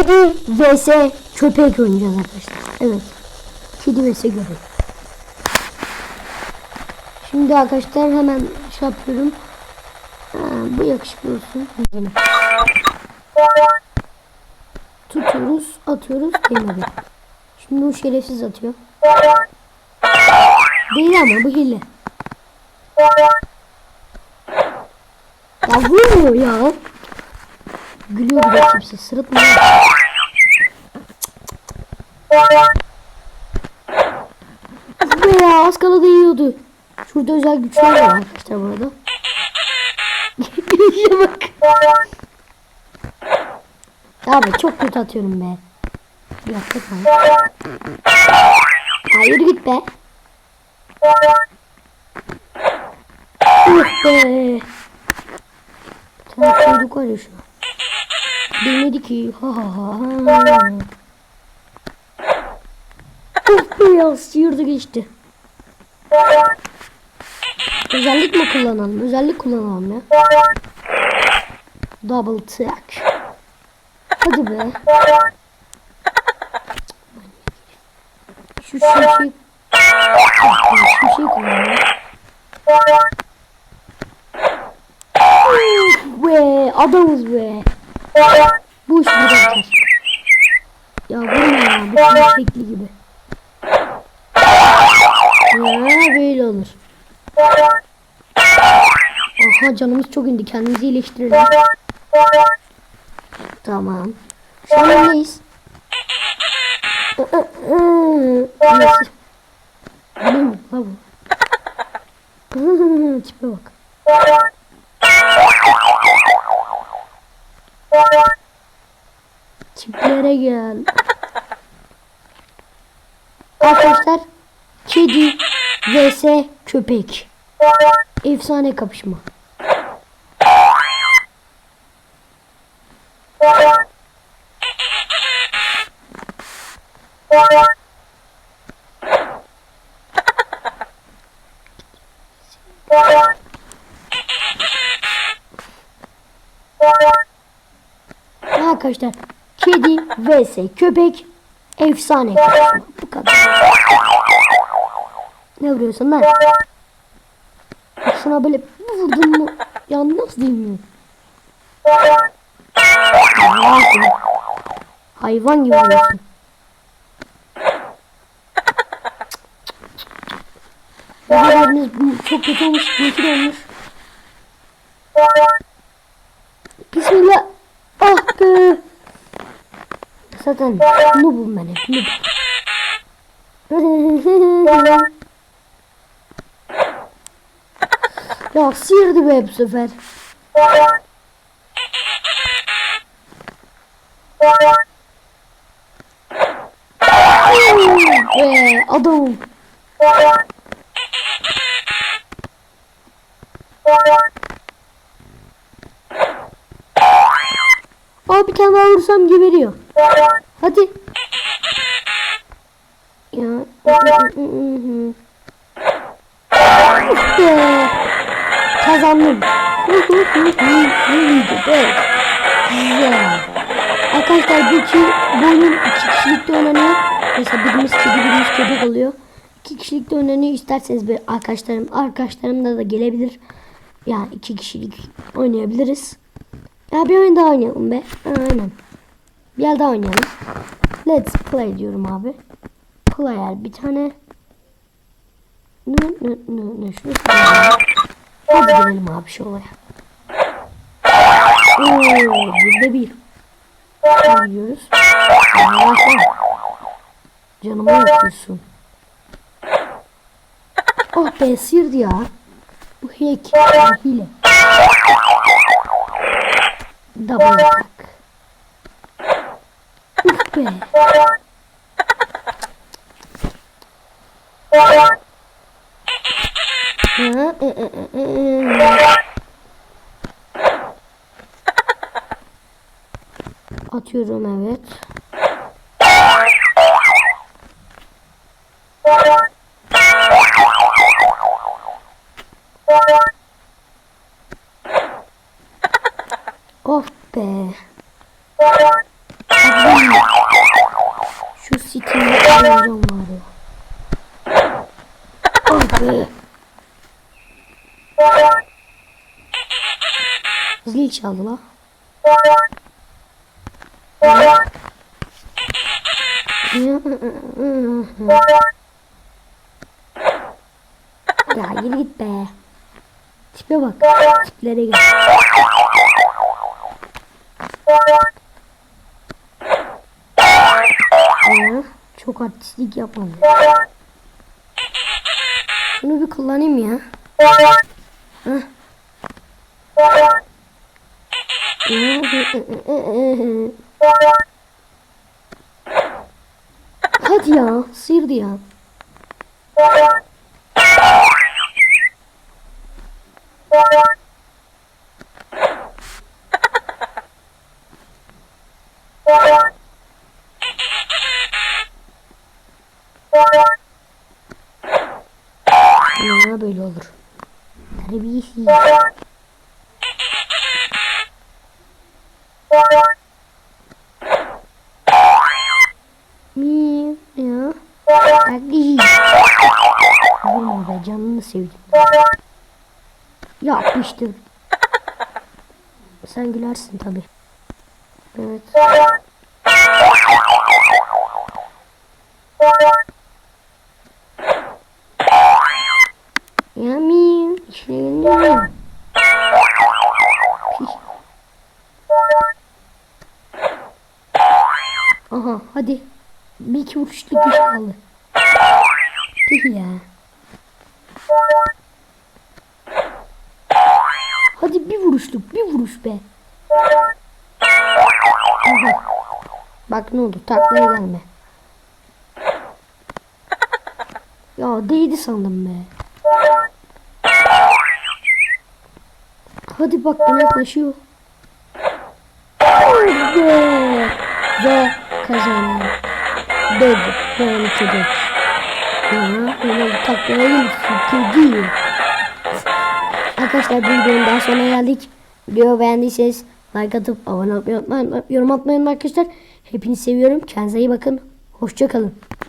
Kedi vs köpek oynayacağız arkadaşlar. Evet. Kedi vs köpek. Şimdi arkadaşlar hemen şey yapıyorum. Ha, bu yakışıklı olsun. Tutuyoruz, atıyoruz, değmedi. Şimdi bu şerefsiz atıyor. Değil ama bu hile. Ya vurmuyor ya. Gülüyor bir de kimse sırıtmıyor. Be ya az kala değiyordu. Şurada özel güçler var arkadaşlar bu arada. Gülüşe bak. Abi çok kötü atıyorum be. Bir dakika. Hayır git be. Uh be. Sen var ya şu an. Bilmedi ki. Ha ha ha. Of sıyırdı geçti. Özellik mi kullanalım? Özellik kullanalım ya. Double track. Hadi be. Şu şey şey. Şu şey kullanalım. Be adamız be. Bu iş burada biter. Ya vurma ya bu şekli gibi. Ya böyle olur. Aha canımız çok indi kendimizi iyileştirelim. Tamam. Şu an neyiz? Nasıl? Ne bu. Tipe bak. Tiplere gel. Arkadaşlar kedi vs köpek. Efsane kapışma. Arkadaşlar kedi vs köpek efsane. Bu kadar. Ne vuruyorsun lan? Şuna böyle vurdun mu? Yanmaz değil mi? Hayvan gibi. Vuruyorsun. Haberiniz çok kötü olmuş. Kötü olmuş. Zaten noobum ben hep noob. ya sıyırdı be bu sefer. Be adamım. Aa bir tane daha vursam geberiyor. Hadi. Ya. Be. Kazandım. Güzel. Arkadaşlar bu iki bu oyun iki kişilikte oynanıyor. Mesela birimiz kedi birimiz köpek oluyor. İki kişilikte oynanıyor. İsterseniz bir arkadaşlarım arkadaşlarım da, da gelebilir. Yani iki kişilik oynayabiliriz. Ya bir oyun daha oynayalım be. Aynen. Bir yer daha oynayalım. Let's play diyorum abi. Player bir tane. Ne ne ne ne şunu. Hadi girelim abi şu olaya. Oo, bir de bir. Hadi gidiyoruz. Harika. Canıma yapıyorsun. Oh be sıyırdı ya. Bu hack. Hile. Double attack. Uf be. Ha, e, e, e, e. Atıyorum evet. Of be. Abi Heyecan var ya. Ah be. Zil çaldı la. Ya yürü git be. Tipe bak. Tiplere gel. Ya, çok artistlik yapmadım. Şunu bir kullanayım ya. Hah. Hadi ya, sıyırdı. Ya böyle olur. Terbiyesiz. Mi ya. Hadi. Vurma be canını sevdim. Yapmıştır. Sen gülersin tabi. Evet. Ya mi? Piş. Aha hadi. Bir iki vuruşluk iş kaldı. Tüh ya. Hadi bir vuruşluk bir vuruş be. Aha. Bak ne oldu taklaya gelme. Ya değdi sandım be. Hadi bak bana yaklaşıyor. Ve, ve kazandı. Dedi. Yani çocuk. Ya öyle taklaya gelmişsin. Kedi. Arkadaşlar bir videonun daha sonuna geldik. Videoyu beğendiyseniz like atıp abone olmayı unutmayın. Yorum atmayın arkadaşlar. Hepinizi seviyorum. Kendinize iyi bakın. Hoşçakalın.